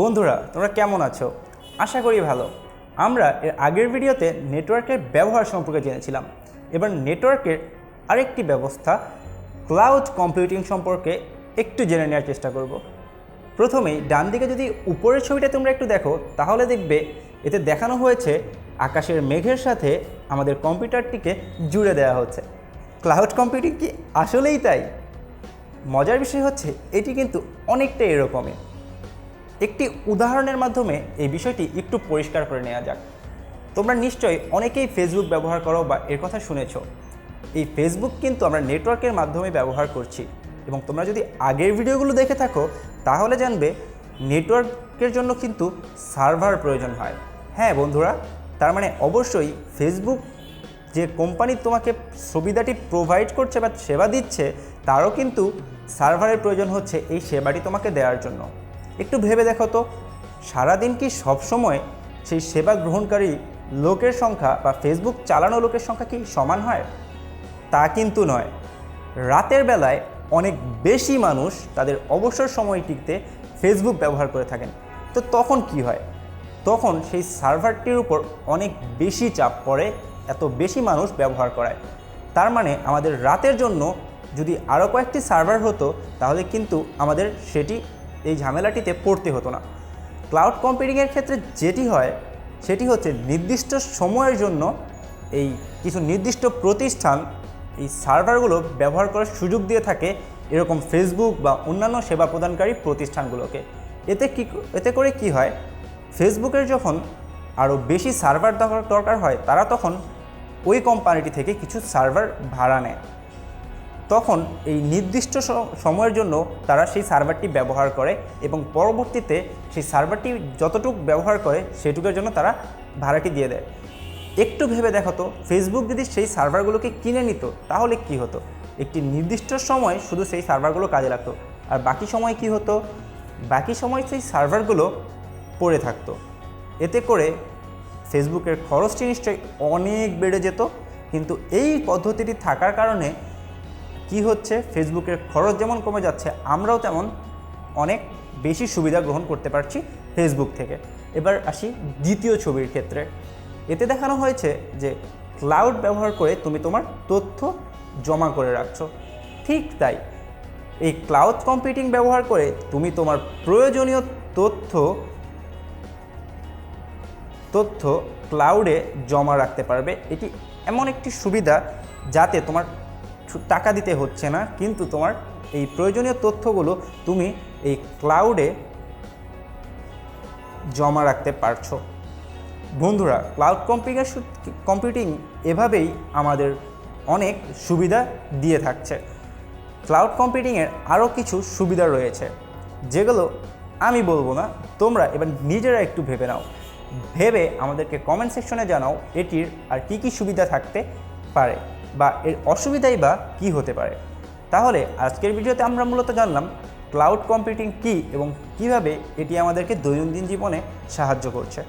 বন্ধুরা, তোমরা কেমন আছো? আশা করি ভালো। আমরা এর আগের ভিডিওতে নেটওয়ার্কের ব্যবহার সম্পর্কে জেনেছিলাম। এবার নেটওয়ার্কের আরেকটি ব্যবস্থা ক্লাউড কম্পিউটিং সম্পর্কে একটু জেনে নেওয়ার চেষ্টা করব। প্রথমেই ডান দিকে যদি উপরের ছবিটা তোমরা একটু দেখো, তাহলে দেখবে এতে দেখানো হয়েছে আকাশের মেঘের সাথে আমাদের কম্পিউটারটিকে জুড়ে দেওয়া হচ্ছে। ক্লাউড কম্পিউটিং কি আসলেই তাই? মজার বিষয় হচ্ছে, এটি কিন্তু অনেকটা এরকমই। একটি উদাহরণের মাধ্যমে এই বিষয়টি একটু পরিষ্কার করে নেওয়া যাক। তোমরা নিশ্চয়ই অনেকেই ফেসবুক ব্যবহার করো বা এর কথা শুনেছো। এই ফেসবুক কিন্তু আমরা নেটওয়ার্কের মাধ্যমে ব্যবহার করছি এবং তোমরা যদি আগের ভিডিওগুলো দেখে থাকো, তাহলে জানবে নেটওয়ার্কের জন্য কিন্তু সার্ভার প্রয়োজন হয়। হ্যাঁ বন্ধুরা, তার মানে অবশ্যই ফেসবুক যে কোম্পানি তোমাকে সুবিধাটি প্রোভাইড করছে বা সেবা দিচ্ছে, তারও কিন্তু সার্ভারের প্রয়োজন হচ্ছে এই সেবাটি তোমাকে দেওয়ার জন্য। একটু ভেবে দেখো তো, সারাদিন কি সবসময় সেই সেবা গ্রহণকারী লোকের সংখ্যা বা ফেসবুক চালানো লোকের সংখ্যা কি সমান হয়? তা কিন্তু নয়। রাতের বেলায় অনেক বেশি মানুষ তাদের অবসর সময়টিতে ফেসবুক ব্যবহার করে থাকেন। তো তখন কি হয়? তখন সেই সার্ভারটির উপর অনেক বেশি চাপ পড়ে, এত বেশি মানুষ ব্যবহার করায়। তার মানে আমাদের রাতের জন্য যদি আরও কয়েকটি সার্ভার হতো, তাহলে কিন্তু আমাদের সেটি এই ঝামেলাটিতে পড়তে হতো না। ক্লাউড কম্পিউটিংয়ের ক্ষেত্রে যেটি হয়, সেটি হচ্ছে নির্দিষ্ট সময়ের জন্য এই কিছু নির্দিষ্ট প্রতিষ্ঠান এই সার্ভারগুলো ব্যবহার করার সুযোগ দিয়ে থাকে এরকম ফেসবুক বা অন্যান্য সেবা প্রদানকারী প্রতিষ্ঠানগুলোকে। এতে কি, এতে করে কি হয়, ফেসবুকের যখন আরও বেশি সার্ভার দরকার- হয়, তারা তখন ওই কোম্পানিটি থেকে কিছু সার্ভার ভাড়া নেয়। তখন এই নির্দিষ্ট সময়ের জন্য তারা সেই সার্ভারটি ব্যবহার করে এবং পরবর্তীতে সেই সার্ভারটি যতটুকু ব্যবহার করে সেটুকুর জন্য তারা ভাড়াটি দিয়ে দেয়। একটু ভেবে দেখো তো ফেসবুক যদি সেই সার্ভারগুলোকে কিনে নিত, তাহলে কি হতো? একটি নির্দিষ্ট সময় শুধু সেই সার্ভারগুলো কাজে লাগতো, আর বাকি সময় কি হতো? বাকি সময় সেই সার্ভারগুলো পড়ে থাকতো। এতে করে ফেসবুকের খরচটি নিশ্চয়ই অনেক বেড়ে যেত, কিন্তু এই পদ্ধতিটি থাকার কারণে কি হচ্ছে? ফেসবুকের খরচ যেমন কমে যাচ্ছে, আমরাও তেমন অনেক বেশি সুবিধা গ্রহণ করতে পারছি ফেসবুক থেকে। এবার আসি দ্বিতীয় ছবির ক্ষেত্রে। এতে দেখানো হয়েছে যে ক্লাউড ব্যবহার করে তুমি তোমার তথ্য জমা করে রাখছো। ঠিক তাই, এই ক্লাউড কম্পিউটিং ব্যবহার করে তুমি তোমার প্রয়োজনীয় তথ্য তথ্য ক্লাউডে জমা রাখতে পারবে। এটি এমন একটি সুবিধা যাতে তোমার টাকা দিতে হচ্ছে না, কিন্তু তোমার এই প্রয়োজনীয় তথ্যগুলো তুমি এই ক্লাউডে জমা রাখতে পারছ। বন্ধুরা ক্লাউড কম্পিউটার কম্পিউটিং এভাবেই আমাদের অনেক সুবিধা দিয়ে থাকছে। ক্লাউড কম্পিউটিংয়ের আরও কিছু সুবিধা রয়েছে, যেগুলো আমি বলব না, তোমরা এবার নিজেরা একটু ভেবে নাও। ভেবে আমাদেরকে কমেন্ট সেকশনে জানাও, এটির আর কি কি সুবিধা থাকতে পারে। বা এর অসুবিধাই বা কী হতে পারে? তাহলে আজকের ভিডিওতে আমরা মূলত জানলাম ক্লাউড কম্পিউটিং কী এবং কীভাবে এটি আমাদেরকে দৈনন্দিন জীবনে সাহায্য করছে।